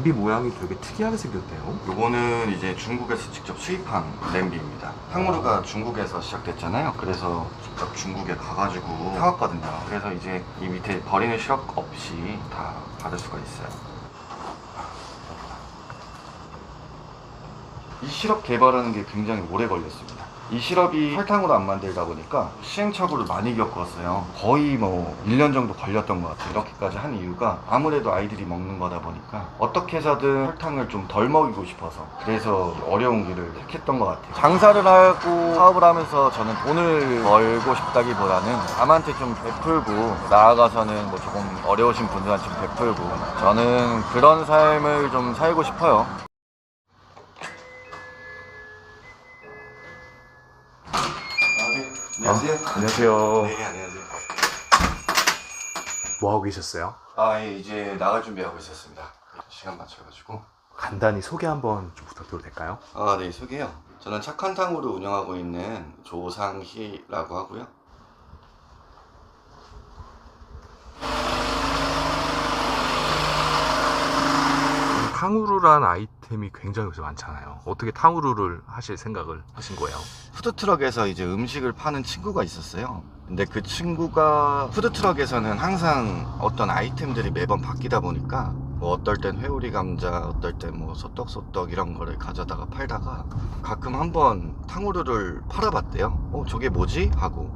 냄비 모양이 되게 특이하게 생겼네요. 요거는 이제 중국에서 직접 수입한 냄비입니다. 탕후루가 중국에서 시작됐잖아요. 그래서 직접 중국에 가가지고 사왔거든요. 그래서 이제 이 밑에 버리는 시럽 없이 다 받을 수가 있어요. 이 시럽 개발하는 게 굉장히 오래 걸렸습니다. 이 시럽이 설탕으로 안 만들다 보니까 시행착오를 많이 겪었어요. 거의 뭐 1년 정도 걸렸던 것 같아요. 이렇게까지 한 이유가 아무래도 아이들이 먹는 거다 보니까 어떻게 해서든 설탕을 좀 덜 먹이고 싶어서 그래서 어려운 길을 택했던 것 같아요. 장사를 하고 사업을 하면서 저는 돈을 벌고 싶다기보다는 남한테 좀 베풀고 나아가서는 뭐 조금 어려우신 분들한테 좀 베풀고 저는 그런 삶을 좀 살고 싶어요. 안녕하세요. 안녕하세요. 네, 안녕하세요. 뭐 하고 계셨어요? 아, 예, 이제 나갈 준비하고 있었습니다. 시간 맞춰가지고. 간단히 소개 한번 좀 부탁드려도 될까요? 아, 네, 소개요. 저는 착한 탕후루 운영하고 있는 조상희라고 하고요. 탕후루란 아이템이 굉장히 요새 많잖아요. 어떻게 탕후루를 하실 생각을 하신 거예요? 푸드트럭에서 이제 음식을 파는 친구가 있었어요. 근데 그 친구가 푸드트럭에서는 항상 어떤 아이템들이 매번 바뀌다 보니까 뭐 어떨 땐 회오리 감자, 어떨 땐 뭐 소떡소떡 이런 거를 가져다가 팔다가 가끔 한번 탕후루를 팔아봤대요. 어, 저게 뭐지? 하고.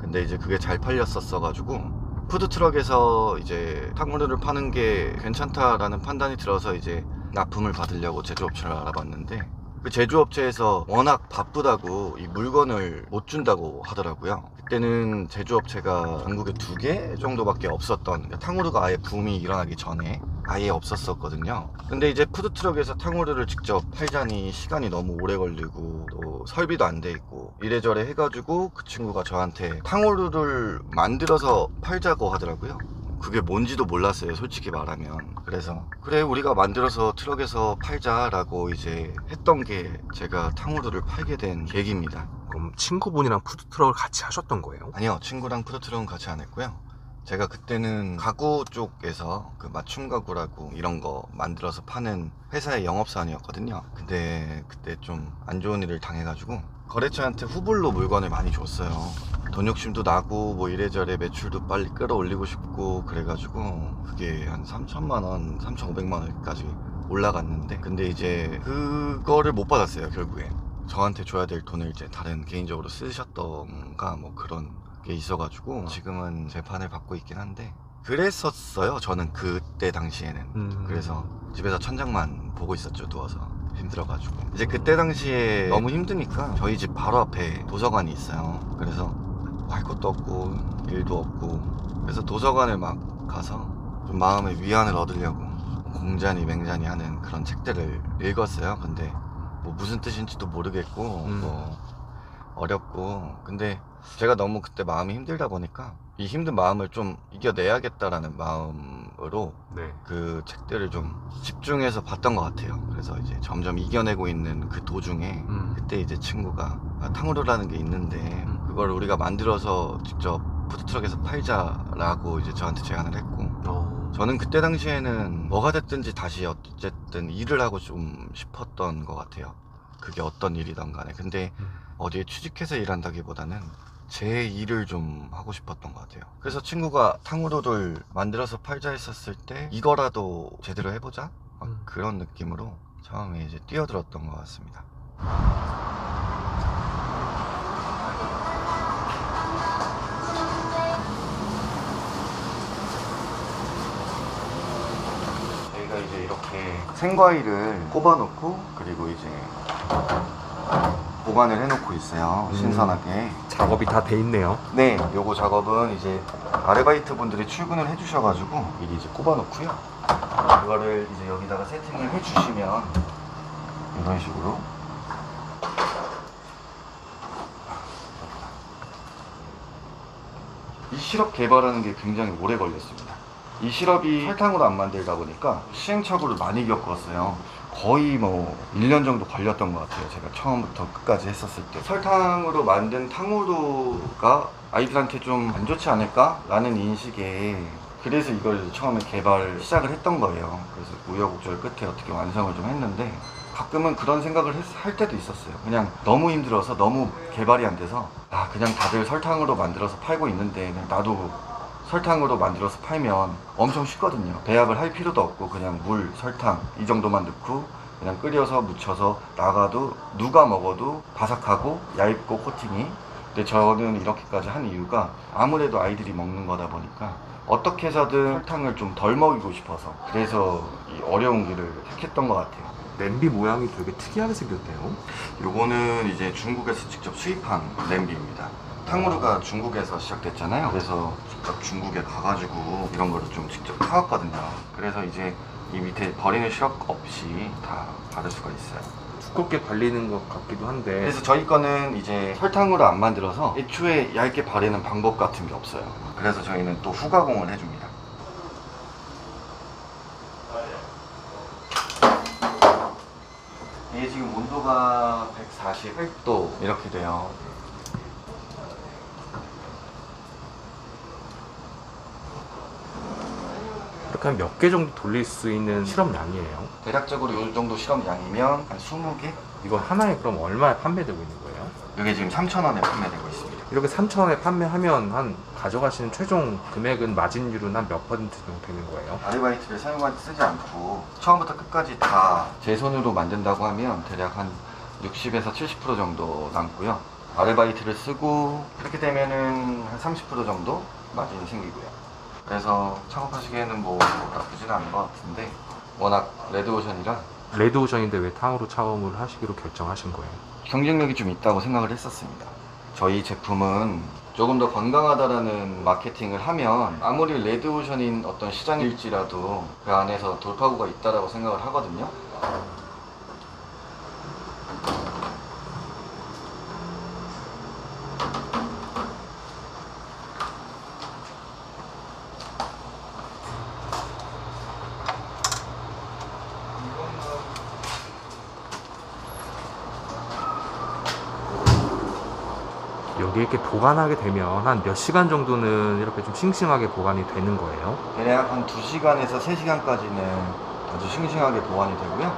근데 이제 그게 잘 팔렸었어가지고 푸드트럭에서 이제 탕후루를 파는 게 괜찮다라는 판단이 들어서 이제 납품을 받으려고 제조업체를 알아봤는데 그 제조업체에서 워낙 바쁘다고 이 물건을 못 준다고 하더라고요. 그때는 제조업체가 전국에 두 개 정도밖에 없었던 그러니까 탕후루가 아예 붐이 일어나기 전에 아예 없었었거든요. 근데 이제 푸드트럭에서 탕후루를 직접 팔자니 시간이 너무 오래 걸리고 또 설비도 안 돼 있고 이래저래 해가지고 그 친구가 저한테 탕후루를 만들어서 팔자고 하더라고요. 그게 뭔지도 몰랐어요 솔직히 말하면. 그래서 그래 우리가 만들어서 트럭에서 팔자라고 이제 했던 게 제가 탕후루를 팔게 된 계기입니다. 그럼 친구분이랑 푸드트럭을 같이 하셨던 거예요? 아니요 친구랑 푸드트럭은 같이 안 했고요 제가 그때는 가구 쪽에서 그 맞춤 가구라고 이런 거 만들어서 파는 회사의 영업사원이었거든요. 근데 그때 좀 안 좋은 일을 당해가지고 거래처한테 후불로 물건을 많이 줬어요. 돈 욕심도 나고 뭐 이래저래 매출도 빨리 끌어올리고 싶고 그래가지고 그게 한 3천만 원, 3,500만 원까지 올라갔는데 근데 이제 그거를 못 받았어요 결국에 저한테 줘야 될 돈을 이제 다른 개인적으로 쓰셨던가 뭐 그런 게 있어가지고 지금은 재판을 받고 있긴 한데 그랬었어요. 저는 그때 당시에는. 음. 그래서 집에서 천장만 보고 있었죠 누워서. 힘들어가지고. 이제 그때 당시에 너무 힘드니까 저희 집 바로 앞에 도서관이 있어요. 그래서 뭐할 것도 없고 일도 없고. 그래서 도서관을 막 가서 좀 마음의 위안을 얻으려고 공자니 맹자니 하는 그런 책들을 읽었어요. 근데 뭐 무슨 뜻인지도 모르겠고 음. 뭐 어렵고 근데 제가 너무 그때 마음이 힘들다 보니까 이 힘든 마음을 좀 이겨내야겠다라는 마음으로 네. 그 책들을 좀 집중해서 봤던 것 같아요. 그래서 이제 점점 이겨내고 있는 그 도중에 음. 그때 이제 친구가 아, 탕후루라는 게 있는데 음. 그걸 우리가 만들어서 직접 푸드트럭에서 팔자라고 이제 저한테 제안을 했고 어. 저는 그때 당시에는 뭐가 됐든지 다시 어쨌든 일을 하고 좀 싶었던 것 같아요. 그게 어떤 일이든 간에. 근데 음. 어디에 취직해서 일한다기보다는 제 일을 좀 하고 싶었던 것 같아요. 그래서 친구가 탕후루를 만들어서 팔자 했었을 때 이거라도 제대로 해보자? 막 음. 그런 느낌으로 처음에 이제 뛰어들었던 것 같습니다. 저희가 이제 이렇게 생과일을 꼽아놓고 그리고 이제 보관을 해놓고 있어요. 음. 신선하게. 작업이 다 돼 있네요. 네, 요거 작업은 이제 아르바이트 분들이 출근을 해주셔가지고 미리 이제 꼽아놓고요. 이거를 이제 여기다가 세팅을 해주시면 이런 식으로 이 시럽 개발하는 게 굉장히 오래 걸렸습니다. 이 시럽이 설탕으로 안 만들다 보니까 시행착오를 많이 겪었어요. 거의 뭐 1년 정도 걸렸던 것 같아요. 제가 처음부터 끝까지 했었을 때. 설탕으로 만든 탕후루가 아이들한테 좀 안 좋지 않을까? 라는 인식에 그래서 이걸 처음에 개발 시작을 했던 거예요. 그래서 우여곡절 끝에 어떻게 완성을 좀 했는데 가끔은 그런 생각을 했- 할 때도 있었어요. 그냥 너무 힘들어서 너무 개발이 안 돼서 아 그냥 다들 설탕으로 만들어서 팔고 있는데 나도 설탕으로 만들어서 팔면 엄청 쉽거든요. 배합을 할 필요도 없고 그냥 물, 설탕 이 정도만 넣고 그냥 끓여서 묻혀서 나가도 누가 먹어도 바삭하고 얇고 코팅이 근데 저는 이렇게까지 한 이유가 아무래도 아이들이 먹는 거다 보니까 어떻게 해서든 설탕을 좀 덜 먹이고 싶어서 그래서 이 어려운 길을 택했던 것 같아요. 냄비 모양이 되게 특이하게 생겼네요. 요거는 이제 중국에서 직접 수입한 냄비입니다. 탕후루가 중국에서 시작됐잖아요. 그래서 직접 중국에 가가지고 이런 거를 좀 직접 타왔거든요. 그래서 이제 이 밑에 버리는 시럽 없이 다 받을 수가 있어요. 두껍게 발리는 것 같기도 한데 그래서 저희 거는 이제 설탕으로 안 만들어서 애초에 얇게 바르는 방법 같은 게 없어요. 그래서 저희는 또 후가공을 해줍니다. 이게 지금 온도가 148도 이렇게 돼요. 이렇게 한 몇 개 정도 돌릴 수 있는 실험 양이에요. 대략적으로 이 정도 실험 양이면 한 20개? 이거 하나에 그럼 얼마에 판매되고 있는 거예요? 이게 지금 3,000원에 판매되고 있습니다. 이렇게 3,000원에 판매하면 한 가져가시는 최종 금액은 마진율은 한 몇 퍼센트 정도 되는 거예요? 아르바이트를 사용하지 쓰지 않고 처음부터 끝까지 다 제 손으로 만든다고 하면 대략 한 60에서 70% 정도 남고요. 아르바이트를 쓰고 그렇게 되면은 한 30% 정도 마진이 생기고요. 그래서 창업하시기에는 뭐 나쁘지는 않은 것 같은데 워낙 레드오션이라 레드오션인데 왜 탕으로 차음을 하시기로 결정하신 거예요? 경쟁력이 좀 있다고 생각을 했었습니다. 저희 제품은 조금 더 건강하다라는 마케팅을 하면 아무리 레드오션인 어떤 시장일지라도 그 안에서 돌파구가 있다라고 생각을 하거든요. 이렇게 보관하게 되면 한 몇 시간 정도는 이렇게 좀 싱싱하게 보관이 되는 거예요? 대략 한 2시간에서 3시간까지는 아주 싱싱하게 보관이 되고요.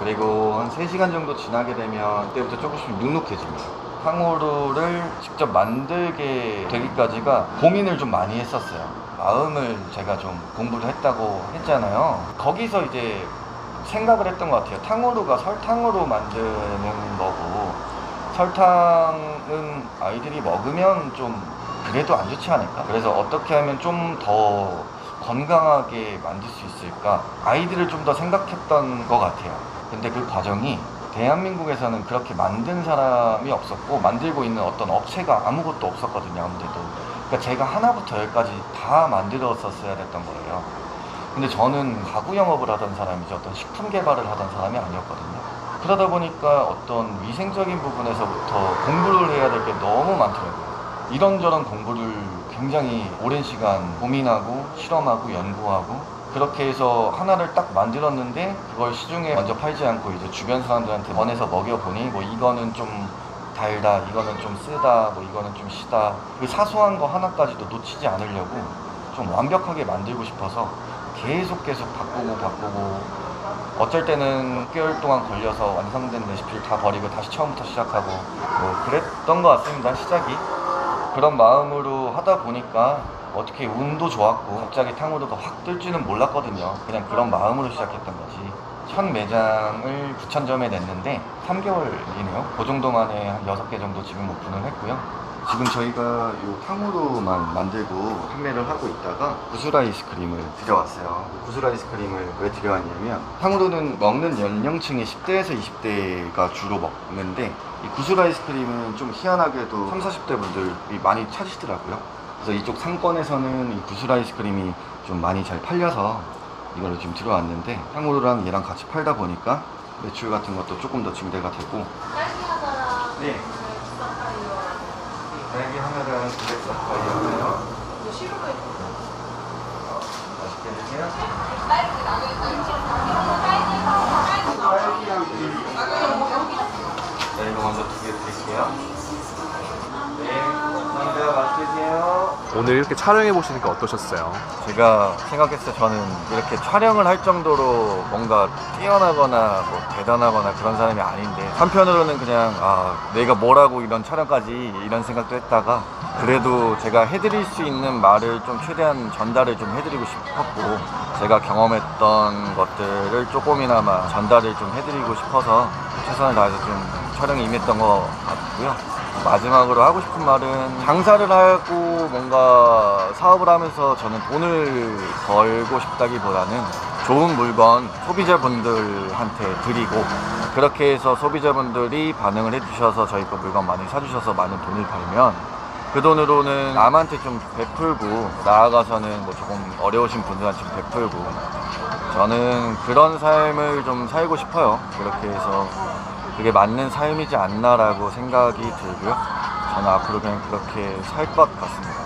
그리고 한 3시간 정도 지나게 되면 그때부터 조금씩 눅눅해집니다. 탕후루를 직접 만들게 되기까지가 고민을 좀 많이 했었어요. 마음을 제가 좀 공부를 했다고 했잖아요. 거기서 이제 생각을 했던 것 같아요. 탕후루가 설탕으로 만드는 거고 설탕은 아이들이 먹으면 좀 그래도 안 좋지 않을까? 그래서 어떻게 하면 좀 더 건강하게 만들 수 있을까? 아이들을 좀 더 생각했던 것 같아요. 근데 그 과정이 대한민국에서는 그렇게 만든 사람이 없었고 만들고 있는 어떤 업체가 아무것도 없었거든요. 아무데도. 그러니까 제가 하나부터 열까지 다 만들었었어야 됐던 거예요. 근데 저는 가구 영업을 하던 사람이지 어떤 식품 개발을 하던 사람이 아니었거든요. 그러다 보니까 어떤 위생적인 부분에서부터 공부를 해야 될 게 너무 많더라고요. 이런저런 공부를 굉장히 오랜 시간 고민하고 실험하고 연구하고 그렇게 해서 하나를 딱 만들었는데 그걸 시중에 먼저 팔지 않고 이제 주변 사람들한테 원해서 먹여보니 뭐 이거는 좀 달다, 이거는 좀 쓰다, 뭐 이거는 좀 시다. 그 사소한 거 하나까지도 놓치지 않으려고 좀 완벽하게 만들고 싶어서 계속 계속 바꾸고 바꾸고 어쩔 때는 6개월 동안 걸려서 완성된 레시피를 다 버리고 다시 처음부터 시작하고 뭐 그랬던 것 같습니다 시작이. 그런 마음으로 하다 보니까 어떻게 운도 좋았고 갑자기 탕후루가 확뜰 줄은 몰랐거든요. 그냥 그런 마음으로 시작했던 거지. 첫 매장을 9천점에 냈는데 3개월이네요. 그 정도 만에 한 6개 정도 지금 오픈을 했고요 지금 저희가 요 탕후루만 만들고 판매를 하고 있다가 구슬 아이스크림을 들여왔어요. 구슬 아이스크림을 왜 들여왔냐면 탕후루는 먹는 연령층이 10대에서 20대가 주로 먹는데 이 구슬 아이스크림은 좀 희한하게도 30, 40대 분들이 많이 찾으시더라고요. 그래서 이쪽 상권에서는 이 구슬 아이스크림이 좀 많이 잘 팔려서 이걸로 지금 들어왔는데 탕후루랑 얘랑 같이 팔다 보니까 매출 같은 것도 조금 더 증대가 되고 네. 딸기 하나랑 시루가 있고 맛있게 드세요. 딸기 나중에 딸기 네, 이거 먼저 두 개 드릴게요. 네, 감사합니다. 맛있게 드세요. 오늘 이렇게 촬영해 보시니까 어떠셨어요? 제가 생각했을 때 저는 이렇게 촬영을 할 정도로 뭔가 뛰어나거나 뭐 대단하거나 그런 사람이 아닌데 한편으로는 그냥 아 내가 뭐라고 이런 촬영까지 이런 생각도 했다가 그래도 제가 해드릴 수 있는 말을 좀 최대한 전달을 좀 해드리고 싶었고 제가 경험했던 것들을 조금이나마 전달을 좀 해드리고 싶어서 최선을 다해서 좀 촬영에 임했던 것 같고요. 마지막으로 하고 싶은 말은 장사를 하고 뭔가 사업을 하면서 저는 돈을 벌고 싶다기보다는 좋은 물건 소비자분들한테 드리고 그렇게 해서 소비자분들이 반응을 해주셔서 저희 거 물건 많이 사주셔서 많은 돈을 벌면 그 돈으로는 남한테 좀 베풀고 나아가서는 뭐 조금 어려우신 분들한테 좀 베풀고 저는 그런 삶을 좀 살고 싶어요. 그렇게 해서 그게 맞는 삶이지 않나라고 생각이 들고요. 저는 앞으로 그냥 그렇게 살 것 같습니다.